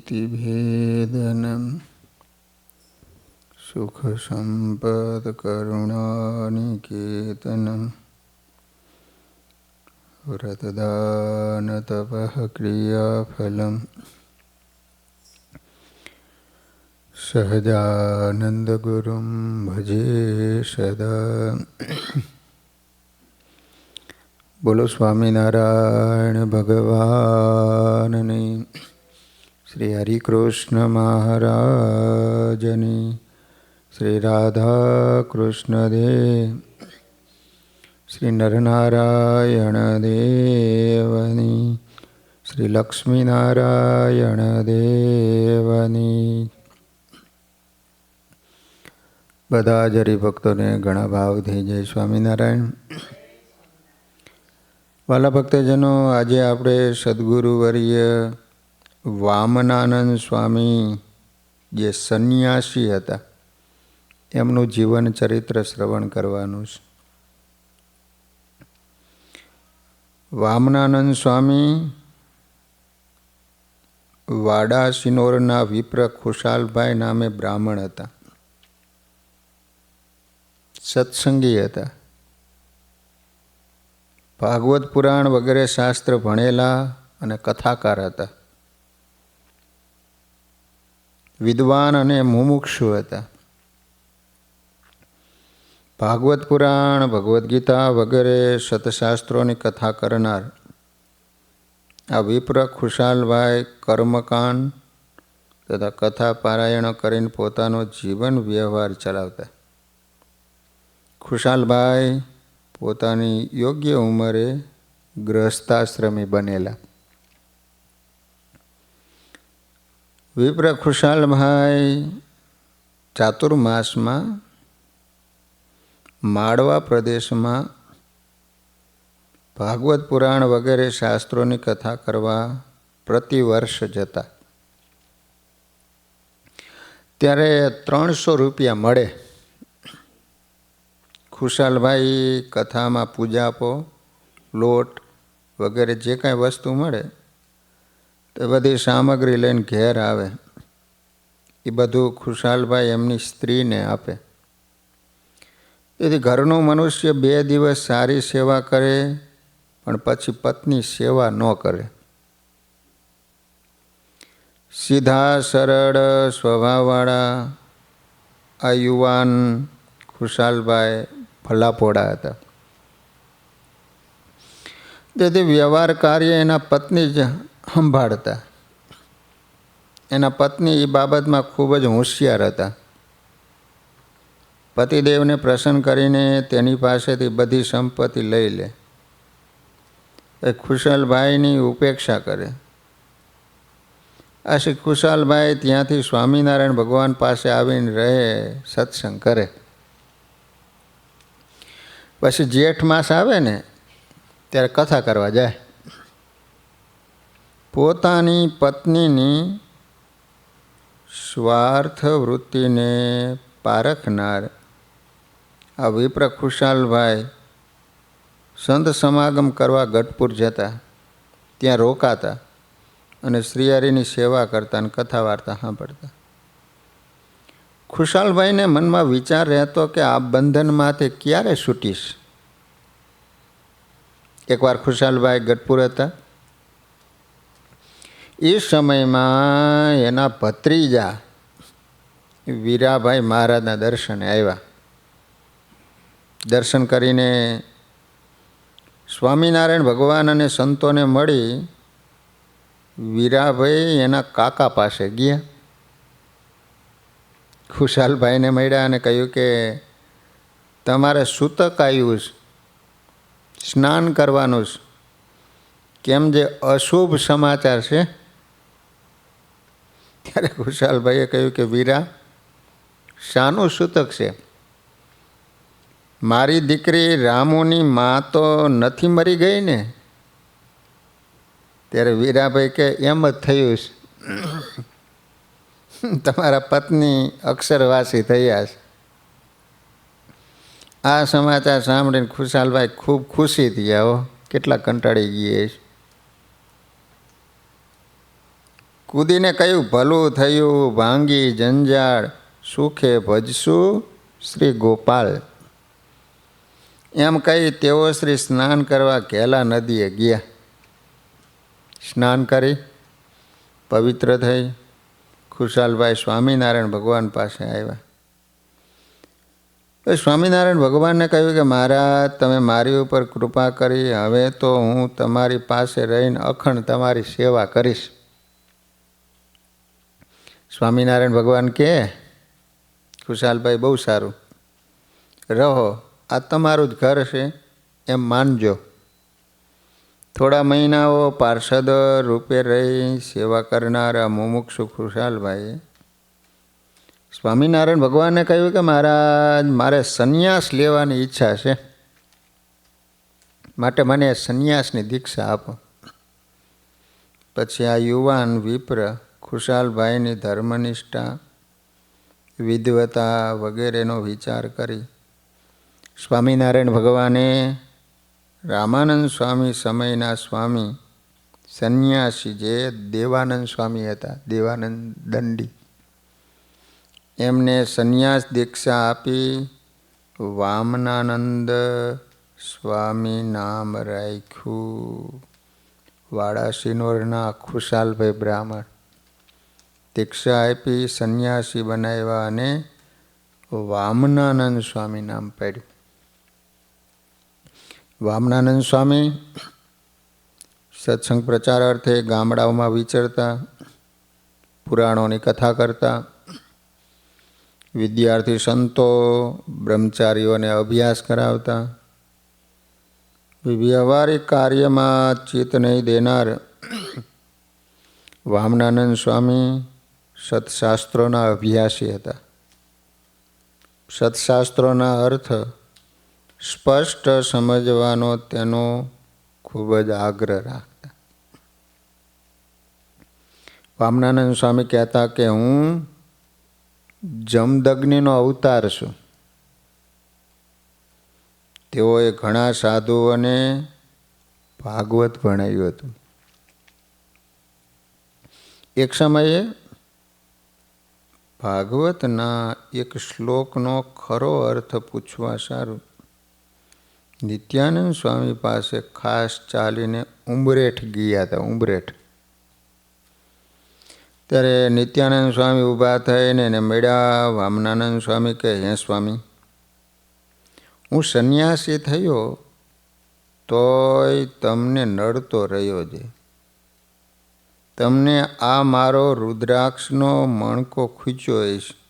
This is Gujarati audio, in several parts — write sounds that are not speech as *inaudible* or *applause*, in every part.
कीर्तिभेदनं सुखसम्पत्करुणानिकेतनं व्रतदानतपः क्रियाफलम् સહજાનંદગુરુમ ભજે સદા બોલો સ્વામિનારાયણ ભગવાનની શ્રી હરિકૃષ્ણ મહારાજની શ્રી રાધા કૃષ્ણ દેવ શ્રી નરનારાયણ દેવની શ્રી લક્ષ્મીનારાયણ દેવની બધા જ હરિભક્તોને ઘણા ભાવથી જય સ્વામિનારાયણ. વાલા ભક્તજનો, આજે આપણે સદગુરુવર્ય વામનાનંદ સ્વામી જે સંન્યાસી હતા, એમનું જીવન ચરિત્ર શ્રવણ કરવાનું છે. વામનાનંદ સ્વામી વાડા સિનોરના વિપ્ર ખુશાલભાઈ નામે બ્રાહ્મણ હતા. સત્સંગી હતા. ભાગવત પુરાણ વગેરે શાસ્ત્ર ભણેલા અને કથાકાર હતા. વિદ્વાન અને મુમુક્ષુ હતા. ભાગવત પુરાણ, ભગવદ્ ગીતા વગેરે સતશાસ્ત્રોની કથા કરનાર આ વિપ્ર, ખુશાલભાઈ, કર્મકાંડ તથા કથા પારાયણ કરીને પોતાનો જીવન વ્યવહાર ચલાવતા. ખુશાલભાઈ પોતાની યોગ્ય ઉંમરે ગ્રહસ્થાશ્રમી બનેલા. વિપ્ર ખુશાલભાઈ ચાતુર્માસમાં માળવા પ્રદેશમાં ભાગવત પુરાણ વગેરે શાસ્ત્રોની કથા કરવા પ્રતિવર્ષ જતા. ત્યારે ત્રણસો રૂપિયા મળે. ખુશાલભાઈ કથામાં પૂજાપો લોટ વગેરે જે કાંઈ વસ્તુ મળે તે બધી સામગ્રી લઈને ઘેર આવે. એ બધું ખુશાલભાઈ એમની સ્ત્રીને આપે. તેથી ઘરનું મનુષ્ય બે દિવસ સારી સેવા કરે, પણ પછી પત્ની સેવા ન કરે. સીધા સરળ સ્વભાવવાળા આ યુવાન ખુશાલભાઈ ફલાપોડા હતા. તેથી વ્યવહાર કાર્ય એના પત્ની જ સંભાળતા. એના પત્ની એ બાબતમાં ખૂબ જ હોશિયાર હતા. પતિદેવને પ્રસન્ન કરીને તેની પાસેથી બધી સંપત્તિ લઈ લે. એ ખુશાલભાઈની ઉપેક્ષા કરે. આ શ્રી ખુશાલભાઈ ત્યાંથી સ્વામિનારાયણ ભગવાન પાસે આવીને રહે, સત્સંગ કરે. પછી જેઠ માસ આવે ને, ત્યારે કથા કરવા જાય. પોતાની પત્નીની સ્વાર્થ વૃત્તિને પારખનાર આ વિપ્ર ખુશાલભાઈ સંત સમાગમ કરવા ગઢપુર જતા, ત્યાં રોકાતા અને શ્રીહરિની સેવા કરતા અને કથા વાર્તા સાંભળતા. ખુશાલભાઈને મનમાં વિચાર રહેતો કે આ બંધનમાંથી ક્યારે છૂટીશ? એકવાર ખુશાલભાઈ ગઢપુર હતા. એ સમયમાં એના ભત્રીજા વીરાભાઈ મહારાજના દર્શને આવ્યા. દર્શન કરીને સ્વામિનારાયણ ભગવાન અને સંતોને મળી વીરાભાઈ એના કાકા પાસે ગયા. ખુશાલભાઈને મળ્યા અને કહ્યું કે તમારે સૂતક આવ્યું સ્નાન કરવાનું કેમ જે અશુભ સમાચાર છે ત્યારે ખુશાલભાઈએ કહ્યું કે, વીરા, શાનું સૂતક છે. મારી દીકરી રામુની મા તો નથી મરી ગઈ ને? ત્યારે વીરાભાઈ કે, એમ જ થયું છે. તમારા પત્ની અક્ષરવાસી થયા છે. આ સમાચાર સાંભળીને ખુશાલભાઈ ખૂબ ખુશી થયા હો. કેટલા કંટાળી ગયા છે. કૂદીને કહ્યું ભલું થયું? ભાંગી, જંજાળ. સુખે ભજશું શ્રી ગોપાલ. એમ કહી તેઓ શ્રી સ્નાન કરવા ઘેલા નદીએ ગયા. સ્નાન કરી. પવિત્ર થઈ. ખુશાલભાઈ સ્વામિનારાયણ ભગવાન પાસે આવ્યા. તો સ્વામિનારાયણ ભગવાનને કહ્યું કે મહારાજ, તમે મારી ઉપર કૃપા કરી. હવે તો હું તમારી પાસે રહીને અખંડ તમારી સેવા કરીશ. સ્વામિનારાયણ ભગવાન કે, ખુશાલભાઈ, બહુ સારું. રહો, આ તમારું જ ઘર છે, એમ માનજો. થોડા મહિનાઓ પાર્ષદ રૂપે રહી સેવા કરનારા મુમુક્ષુ ખુશાલભાઈ. સ્વામિનારાયણ ભગવાને કહ્યું કે, મહારાજ, મારે સંન્યાસ લેવાની ઈચ્છા છે. માટે મને સંન્યાસની દીક્ષા આપો. પછી આ યુવાન વિપ્ર ખુશાલભાઈની ધર્મનિષ્ઠા વિદવતા વગેરેનો વિચાર કરી સ્વામિનારાયણ ભગવાને રામાનંદ સ્વામી સમયના સ્વામી, સંન્યાસી જે દેવાનંદ સ્વામી હતા, દેવાનંદ દંડી, એમને સંન્યાસ દીક્ષા આપી વામનાનંદ સ્વામી નામ રાખ્યું. વાડાસિનોરના ખુશાલભાઈ બ્રાહ્મણ. દીક્ષા આપી, સંન્યાસી બનાવ્યા અને વામનાનંદ સ્વામી નામ પાડ્યું. વામનાનંદ સ્વામી સત્સંગ પ્રચાર અર્થે ગામડાઓમાં વિચરતા, પુરાણોની કથા કરતા, વિદ્યાર્થી સંતો, બ્રહ્મચારીઓને અભ્યાસ કરાવતા, વ્યવહારિક કાર્યમાં ચિત્ત નહીં દેનાર વામનાનંદ સ્વામી સત્શાસ્ત્રોના અભ્યાસી હતા. સત્શાસ્ત્રોના અર્થ સ્પષ્ટ સમજવાનો તેનો ખૂબ જ આગ્રહ રાખતા. વામનાનંદ સ્વામી કહેતા કે હું જમદગ્નિનો અવતાર છું. તેઓએ ઘણા સાધુઓને ભાગવત ભણાવ્યું હતું. એક સમયે ભાગવતના એક શ્લોકનો ખરો અર્થ પૂછવા સારું. નિત્યાનંદ સ્વામી પાસે ખાસ ચાલીને ઉંબરેઠ ગયા હતા ઉંબરેઠ ત્યારે નિત્યાનંદ સ્વામી ઊભા થઈને એને મળ્યા, વામનાનંદ સ્વામી કે હે સ્વામી, હું સંન્યાસી થયો તોય તમને નડતો રહ્યો છે. તમને આ મારો રુદ્રાક્ષનો મણકો ખૂચ્યો છે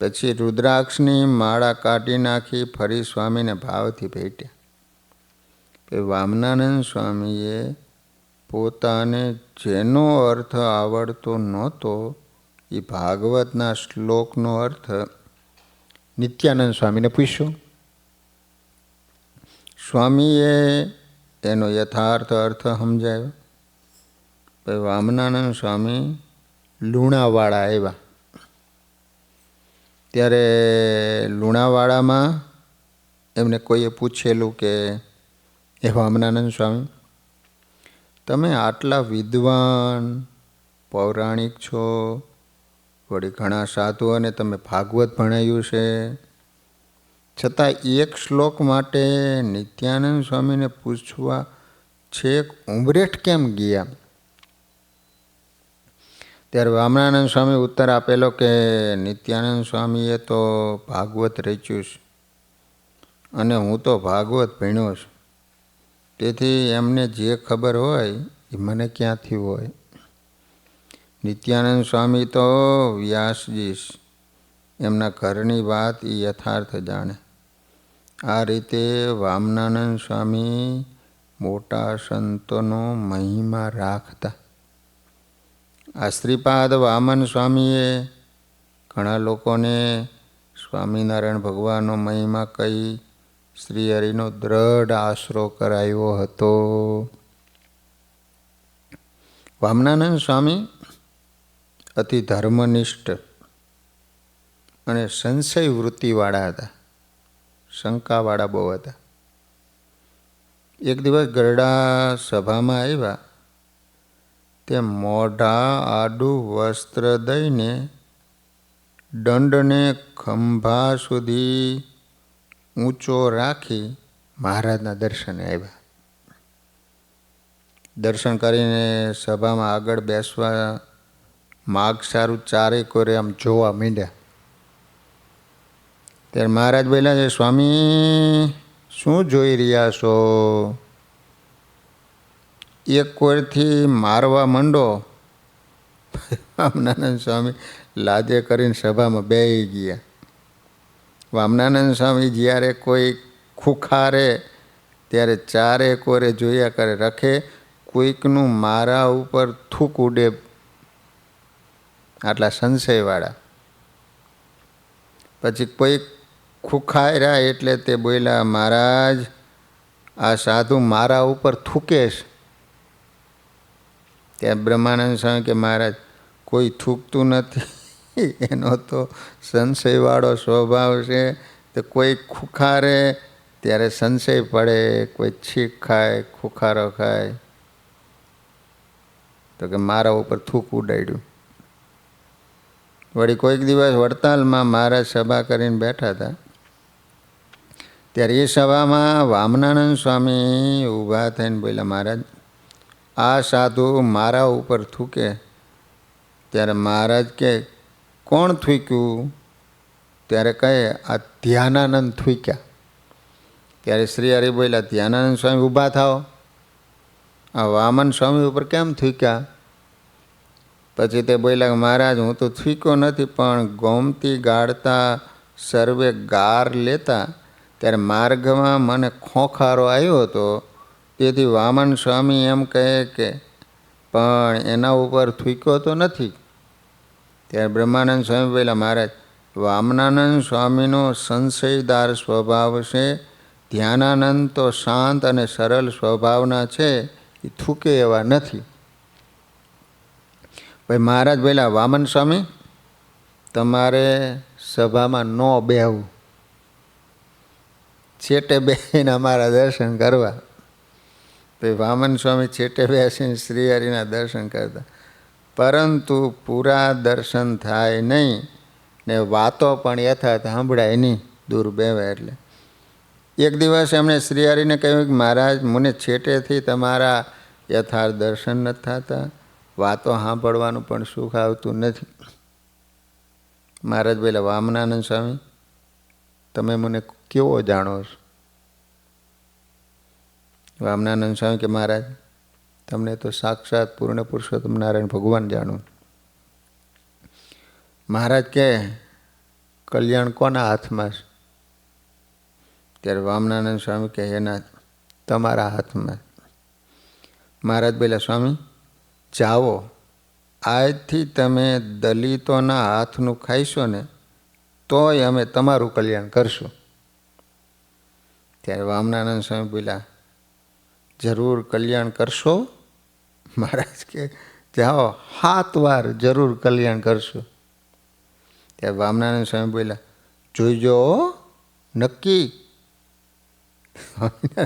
પછી રુદ્રાક્ષની માળા કાઢી નાખી ફરી સ્વામીને ભાવથી ભેટ્યા. વામનાનંદ સ્વામીએ પોતાને જેનો અર્થ આવડતો નહોતો, એ ભાગવતના શ્લોકનો અર્થ નિત્યાનંદ સ્વામીને પૂછ્યો. સ્વામીએ એનો યથાર્થ અર્થ સમજાયો? પછી વામનાનંદ સ્વામી લુણાવાળા આવ્યા. ત્યારે લુણાવાડામાં એમને કોઈએ પૂછેલું કે, એ વામનાનંદ સ્વામી, તમે આટલા વિદ્વાન, પૌરાણિક છો, વળી ઘણા સાધુઓને તમે ભાગવત ભણાયું છે છતાં એક શ્લોક માટે નિત્યાનંદ સ્વામીને પૂછવા છેક ઉમરેઠ કેમ ગયા? ત્યારે વામણાનંદ સ્વામી ઉત્તર આપેલો કે નિત્યાનંદ સ્વામીએ તો ભાગવત રચ્યું છે અને હું તો ભાગવત ભણ્યો છું. તેથી એમને જે ખબર હોય એ મને ક્યાંથી હોય? નિત્યાનંદ સ્વામી તો વ્યાસજી એમના ઘરની વાત એ યથાર્થ જાણે. આ રીતે વામનાનંદ સ્વામી મોટા સંતોનો મહિમા રાખતા. આ શ્રીપાદ વામન સ્વામીએ ઘણા લોકોને સ્વામિનારાયણ ભગવાનનો મહિમા કહી શ્રી હરિનો દ્રઢ આશરો કરાયો હતો. વામનાનંદ સ્વામી અતિ ધર્મનિષ્ઠ અને સંશય વૃત્તિવાળા હતા. શંકાવાળા બહુ હતા. એક દિવસ ગરડા સભામાં આવ્યા. તે મોઢા, આડું, વસ્ત્ર દઈને દંડને ખંભા સુધી ઊંચો રાખી મહારાજના દર્શને આવ્યા. દર્શન કરીને સભામાં આગળ બેસવા માગ સારું ચારે કોરે આમ જોવા માંડ્યા. ત્યારે મહારાજ બોલ્યા છે, સ્વામી, શું જોઈ રહ્યા છો? એક કોરથી મારવા માંડો. *laughs* વામનાનંદ સ્વામી લાજે કરીને સભામાં બેહી ગયા. વામનાનંદ સ્વામી જ્યારે કોઈ ખુખારે, ત્યારે ચારે કોરે જોયા કરે, રખે, કોઈકનું મારા ઉપર થૂક ઉડે. આટલા સંશયવાળા. પછી કોઈક ખુખાયરા એટલે તે બોલ્યા, મહારાજ, આ સાધુ મારા ઉપર થૂકે ત્યાં બ્રહ્માનંદ સ્વામી કે, મહારાજ, કોઈ થૂકતું નથી. *laughs* એનો તો સંશયવાળો સ્વભાવ છે. તો કોઈ ખુખારે, ત્યારે સંશય પડે, કોઈ છીક ખાય, ખુખારો ખાય. તો કે, મારા ઉપર થૂક ઉડાડ્યું. વળી કોઈક દિવસ વડતાલમાં મહારાજ સભા કરીને બેઠા હતા. ત્યારે એ સભામાં વામનાનંદ સ્વામી ઊભા થઈને બોલ્યા, મહારાજ, આ સાધુ મારા ઉપર થૂકે. ત્યારે મહારાજ કે, કોણ થૂક્યું? ત્યારે કહે, આ ધ્યાનાનંદ થૂક્યા. ત્યારે શ્રી હરિ બોલ્યા, ધ્યાનાનંદ સ્વામી ઊભા થાઓ. આ વામન સ્વામી ઉપર કેમ થૂક્યા? પછી તે બોલ્યા, મહારાજ, હું તો થૂક્યો નથી, પણ ગોમતી ગાળતા સર્વે ગાર લેતા ત્યારે માર્ગમાં મને ખોખારો આવ્યો હતો. તેથી વામન સ્વામી એમ કહે કે, પણ એના ઉપર થૂક્યો તો નથી. ત્યારે બ્રહ્માનંદ સ્વામી પહેલાં મહારાજ, વામનાનંદ સ્વામીનો સંશયદાર સ્વભાવ છે. ધ્યાનાનંદ તો શાંત અને સરળ સ્વભાવના છે. એ થૂકે એવા નથી. ભાઈ મહારાજ પહેલાં વામન સ્વામી, તમારે સભામાં ન બેહવું. છેટે બેસીને અમારા દર્શન કરવા. તો વામન સ્વામી છેટે બેસીને શ્રીહરિના દર્શન કરતા. પરંતુ પૂરા દર્શન થાય નહીં ને વાતો પણ યથાર્થ સાંભળાય નહીં દૂર બેવે એટલે. એક દિવસ એમણે શ્રીહરિને કહ્યું કે, મહારાજ, મને છેટેથી તમારા યથાર્થ દર્શન નથી થતા. વાતો સાંભળવાનું પણ સુખ આવતું નથી. મહારાજ પહેલાં વામનાનંદ સ્વામી તમે મને કેવો જાણો છો? વામનાનંદ સ્વામી કે મહારાજ, તમને તો સાક્ષાત પૂર્ણ પુરુષોત્તમ નારાયણ ભગવાન જાણો. મહારાજ કે કલ્યાણ કોના હાથમાં છે? ત્યારે વામનાનંદ સ્વામી કે એના તમારા હાથમાં મહારાજ બોલ્યા, સ્વામી, જાઓ. આજથી તમે દલિતોના હાથનું ખાઈશો ને તોય અમે તમારું કલ્યાણ કરશું. ત્યારે વામનાનંદ સ્વામી બોલ્યા, જરૂર કલ્યાણ કરશો? મહારાજ કે, જાઓ સાત વાર જરૂર કલ્યાણ કરશો. ત્યારે વામનાનંદ સ્વામી બોલ્યા, જોઈજો, નક્કી.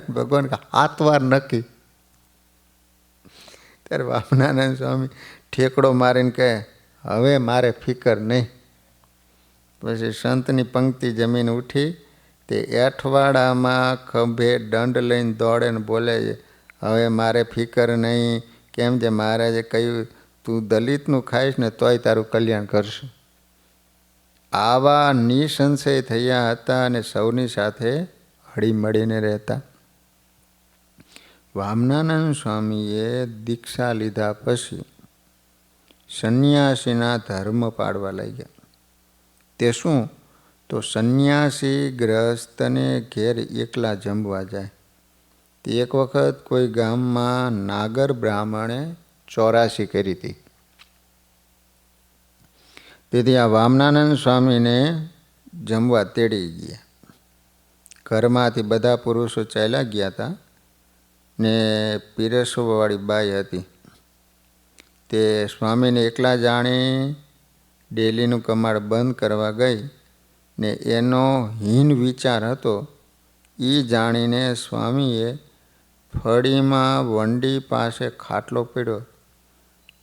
ભગવાન હાથ વાર નક્કી. ત્યારે વામનાનંદ સ્વામી ઠેકડો મારીને કહે, હવે મારે ફિકર નહીં. પછી સંતની પંક્તિ જમીન ઉઠી તે એઠવાડામાં ખભે દંડ લઈને દોડે ને બોલે છે, હવે મારે ફિકર નહીં. કેમ જે મહારાજે કહ્યું, તું દલિતનું ખાઈશ ને તોય તારું કલ્યાણ કરશું. આવા નિસંશય થયા હતા અને સૌની સાથે હળી મળીને રહેતા. વામનાનંદ સ્વામીએ દીક્ષા લીધા પછી સંન્યાસીના ધર્મ પાડવા લાગ્યા તે શું? તો સંન્યાસી ગ્રહસ્થને ઘેર એકલા જમવા જાય. તે એક વખત કોઈ ગામમાં નાગર બ્રાહ્મણે ચોરાસી કરી હતી. તેથી આ વામનાનંદ સ્વામીને જમવા તેડી ગયા. ઘરમાંથી બધા પુરુષો ચાલ્યા ગયા હતા ને પીરસવાળી બાઈ હતી. તે સ્વામીને એકલા જાણી ડેલીનું કમાડ બંધ કરવા ગઈ ને એનો હીન વિચાર હતો. એ જાણીને સ્વામીએ ફળીમાં વંડી પાસે ખાટલો પીડ્યો.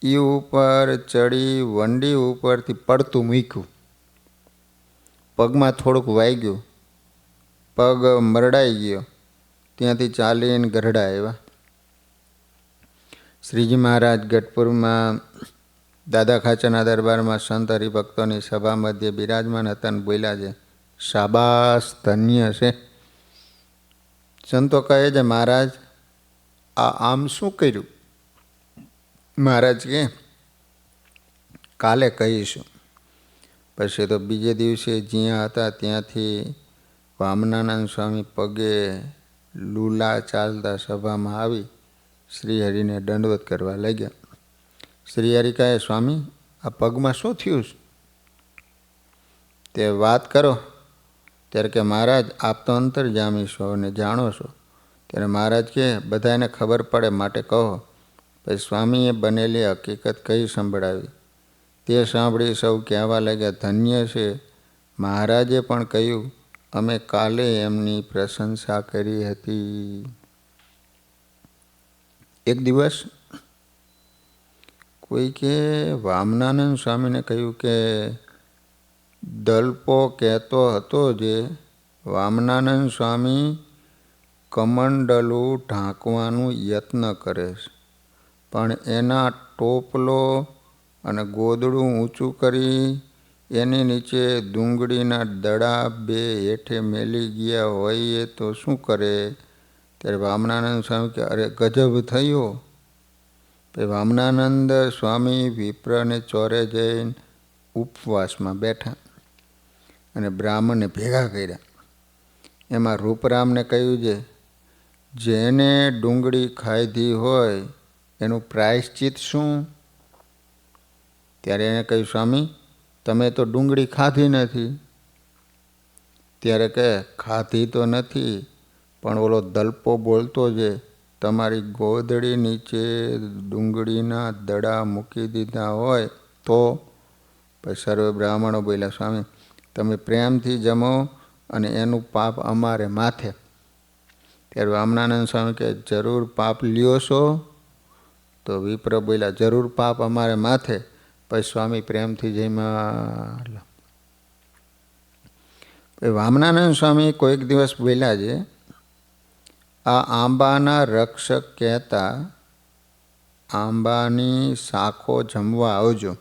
એ ઉપર ચડી વંડી ઉપરથી પડતું મૂક્યું. પગમાં થોડુંક વાગ્યું. પગ મરડાઈ ગયો. ત્યાંથી ચાલીને ગરડા આવ્યા. શ્રીજી મહારાજ ગઢપુરમાં દાદા ખાચરના દરબારમાં સંત હરિભક્તોની સભા મધ્યે બિરાજમાન હતા બોલ્યા છે, શાબાશ, ધન્ય છે. સંતો કહે છે, મહારાજ, આ આમ શું કર્યું? મહારાજ કે, કાલે કહીશું. પછી તો બીજે દિવસે જ્યાં હતા ત્યાંથી વામનાનંદ સ્વામી પગે લૂલા ચાલતા સભામાં આવી શ્રીહરિને દંડવત કરવા લાગ્યા. શ્રીહરિ હરિકાએ, સ્વામી, આ પગમાં શું થયું તે વાત કરો. ત્યારે કે મહારાજ, આપ તો અંતર્જામી છો અને જાણો છો. ત્યારે મહારાજ કે બધાને ખબર પડે માટે કહો. પછી સ્વામીએ બનેલી હકીકત કઈ સંભળાવી? તે સાંભળી સૌ કહેવા લાગ્યા, ધન્ય છે. મહારાજે પણ કહ્યું, અમે કાલે એમની પ્રશંસા કરી હતી. એક દિવસ કોઈ કે વામનાનંદ સ્વામીને કહ્યું કે, દલપો કહેતો હતો જે વામનાનંદ સ્વામી કમંડલું ઢાંકવાનું યત્ન કરે છે. પણ એના ટોપલો અને ગોદડું ઊંચું કરી એની નીચે ડુંગળીના દડા બે હેઠે મેલી ગયા હોઈએ તો શું કરે? ત્યારે વામનાનંદ સ્વામી કે, અરે, ગજબ થયો. વામનાનંદ સ્વામી વિપ્રને ચોરે જઈને ઉપવાસમાં બેઠા અને બ્રાહ્મણને ભેગા કર્યા. એમાં રૂપરામને કહ્યું છે જેને ડુંગળી ખાધી હોય એનું પ્રાયશ્ચિત શું? ત્યારે એને કહ્યું, સ્વામી, તમે તો ડુંગળી ખાધી નથી. ત્યારે કહે, ખાધી તો નથી, પણ ઓલો દલપો બોલતો છે તમારી ગોદડી નીચે ડુંગળીના દડા મૂકી દીધા હોય તો? પછી સર્વે બ્રાહ્મણો બોલ્યા, સ્વામી, તમે પ્રેમથી જમો અને એનું પાપ અમારે માથે. ત્યારે વામનાનંદ સ્વામી કે જરૂર પાપ લ્યો છો? તો વિપ્ર બોલ્યા, જરૂર પાપ અમારે માથે. પછી સ્વામી પ્રેમથી જઈમાં વામનાનંદ સ્વામી કોઈક દિવસ બોલ્યા છે આ આંબાના રક્ષક કહેતા આંબાની શાખો જમવા આવજો.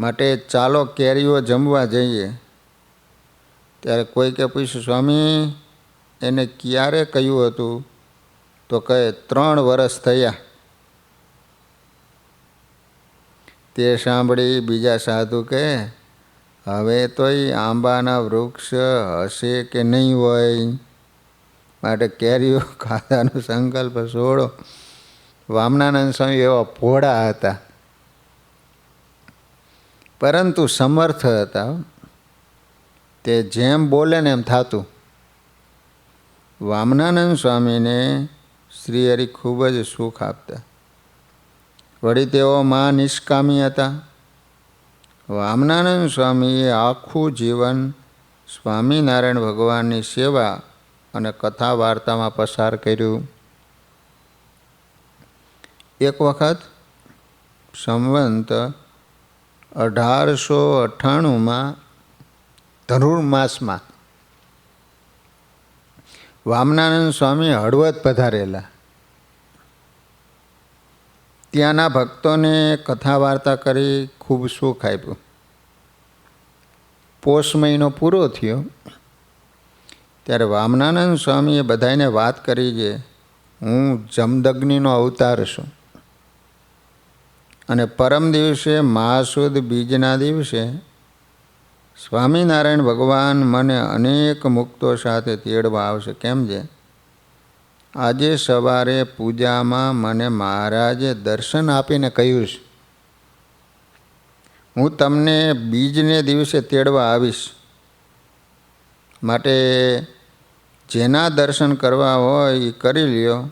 માટે ચાલો કેરીઓ જમવા જઈએ. ત્યારે કોઈકે પૂછ્યું, સ્વામી, એને ક્યારે કહ્યું હતું? તો કહે, ત્રણ વર્ષ થયા. તે સાંભળી બીજા સાધુ કહે, હવે તોય આંબાના વૃક્ષ હશે કે નહીં હોય? માટે કેરીઓ ખાધાનો સંકલ્પ છોડો વામનાનંદ સ્વામી એવા ભોળા હતા. પરંતુ સમર્થ હતા. તે જેમ બોલે ને એમ થતું. વામનાનંદ સ્વામીને શ્રીહરિ ખૂબ જ સુખ આપતા. વળી તેઓ મા નિષ્કામી હતા. વામનાનંદ સ્વામીએ આખું જીવન સ્વામિનારાયણ ભગવાનની સેવા અને કથા વાર્તામાં પસાર કર્યું. એક વખત સંવંત અઢારસો અઠ્ઠાણુંમાં ધનુર્માસમાં વામનાનંદ સ્વામી હળવદ પધારેલા. ત્યાંના ભક્તોને કથા વાર્તા કરી ખૂબ સુખ આપ્યું. પોષ મહિનો પૂરો થયો. ત્યારે વામનાનંદ સ્વામીએ બધાને વાત કરી કે હું જમદગ્નિનો અવતાર છું. અને પરમ દિવસે મહાસુદ બીજના દિવસે સ્વામિનારાયણ ભગવાન મને અનેક મુક્તો સાથે તેડવા આવશે. કેમ છે આજે સવારે પૂજામાં મને મહારાજે દર્શન આપીને કહ્યું છે, હું તમને બીજને દિવસે તેડવા આવીશ. માટે જેના દર્શન કરવા હોય એ કરી લ્યો.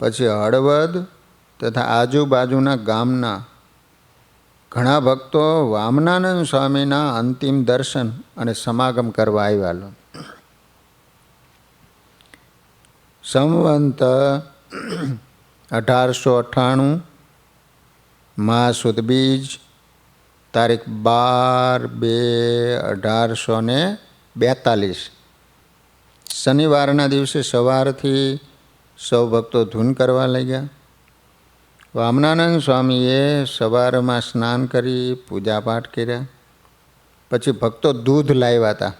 પછી હળવદ તથા આજુબાજુના ગામના ઘણા ભક્તો વામનાનંદ સ્વામીના અંતિમ દર્શન અને સમાગમ કરવા આવ્યા સંવંત અઢારસો અઠ્ઠાણું મા સુદબીજ તારીખ બાર બે અઢારસો ને બેતાલીસ શનિવારના દિવસે સવારથી સૌ ભક્તો ધૂન કરવા લાગ્યા. વામનાનંદ સ્વામીએ સવારમાં સ્નાન કરી, પૂજાપાઠ કર્યા. પછી ભક્તો દૂધ લાવ્યા હતા.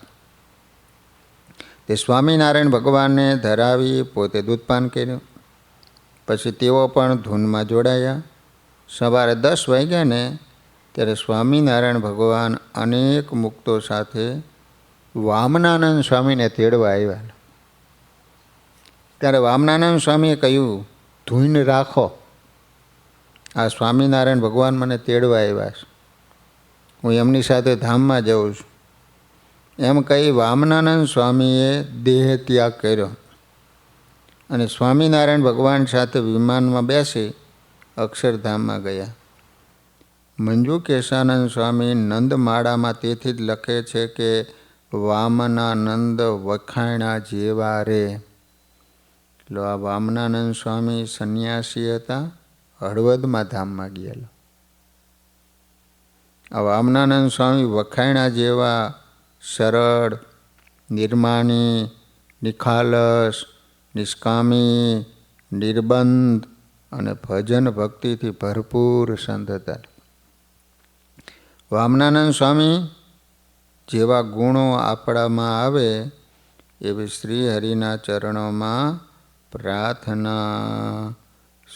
તે સ્વામિનારાયણ ભગવાનને ધરાવી પોતે દૂધપાન કર્યું. પછી તેઓ પણ ધૂનમાં જોડાયા. સવારે દસ વાગ્યા ને ત્યારે સ્વામિનારાયણ ભગવાન અનેક મુક્તો સાથે વામનાનંદ સ્વામીને તેડવા આવ્યા. ત્યારે વામનાનંદ સ્વામીએ કહ્યું, ધૂઈને રાખો. આ સ્વામિનારાયણ ભગવાન મને તેડવા આવ્યા છે. હું એમની સાથે ધામમાં જઉં છું. એમ કહી વામનાનંદ સ્વામીએ દેહ ત્યાગ કર્યો. અને સ્વામિનારાયણ ભગવાન સાથે વિમાનમાં બેસી અક્ષરધામમાં ગયા. મંજુ કેશાનંદ સ્વામી નંદમાળામાં તેથી જ લખે છે કે વામનાનંદ વખાણા જેવા રે. એટલે આ વામનાનંદ સ્વામી સંન્યાસી હતા, હળવદમાં ધામમાં ગયેલા. આ વામનાનંદ સ્વામી વખાણા જેવા સરળ, નિર્માણી, નિખાલસ, નિષ્કામી, નિર્બંધ અને ભજન ભક્તિથી ભરપૂર સંત હતા. વામનાનંદ સ્વામી જેવા ગુણો આપણામાં આવે એવી શ્રી હરિના ચરણોમાં પ્રાર્થના.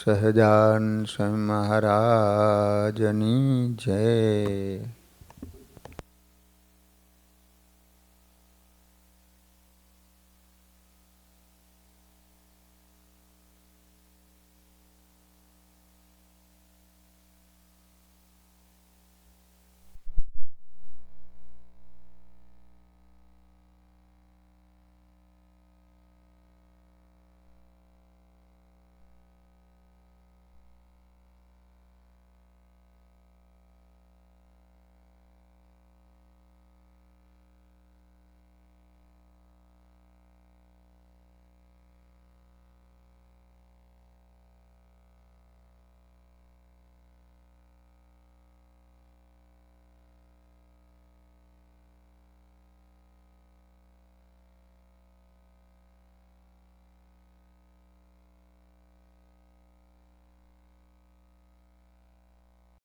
સહજાન મહારાજની જય.